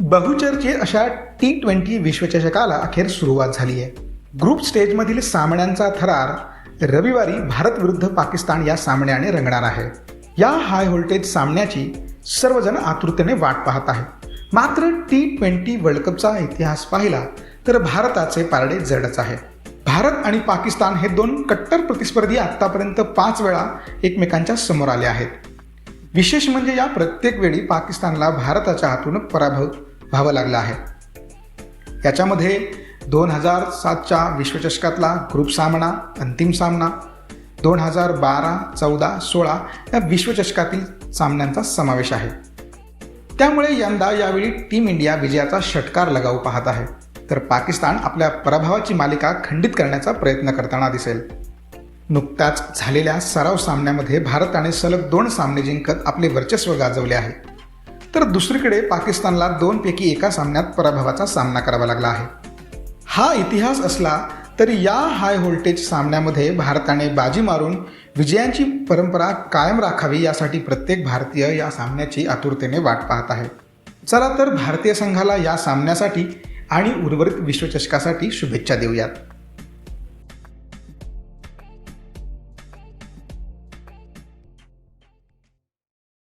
बहुचर्चित अशा T twenty विश्वचषकाला अखेर सुरुवात झाली आहे ग्रुप स्टेजमधील सामन्यांचा थरार रविवारी भारत विरुद्ध पाकिस्तान या सामन्याने रंगणार आहे. या हाय व्होल्टेज सामन्याची सर्वजण आतुरतेने वाट पाहत आहेत. मात्र टी ट्वेंटी वर्ल्ड कपचा इतिहास पाहिला तर भारताचे पारडे जडच आहे. भारत आणि पाकिस्तान हे दोन कट्टर प्रतिस्पर्धी आत्तापर्यंत पाच वेळा एकमेकांच्या समोर आले आहेत. विशेष म्हणजे या प्रत्येक वेळी पाकिस्तानला भारताच्या हातून पराभव व्हावं लागला आहे. याच्यामध्ये दोन हजार सातच्या विश्वचषकातला ग्रुप सामना अंतिम सामना दोन हजार बारा चौदा सोळा या विश्वचषकातील सामन्यांचा समावेश आहे. त्यामुळे यंदा यावेळी टीम इंडिया विजयाचा षटकार लगाऊ पाहत आहे. तर पाकिस्तान आपल्या पराभवाची मालिका खंडित करण्याचा प्रयत्न करताना दिसेल. नुकत्याच झालेल्या सराव सामन्यामध्ये भारताने सलग दोन सामने जिंकत आपले वर्चस्व गाजवले आहे. तर दुसरीकडे पाकिस्तानला दोनपैकी एका सामन्यात पराभवाचा सामना करावा लागला आहे. हा इतिहास असला तरी या हाय व्होल्टेज सामन्यामध्ये भारताने बाजी मारून विजयांची परंपरा कायम राखावी यासाठी प्रत्येक भारतीय या सामन्याची आतुरतेने वाट पाहत आहे. चला तर भारतीय संघाला या सामन्यासाठी आणि उर्वरित विश्वचषकासाठी शुभेच्छा देऊयात.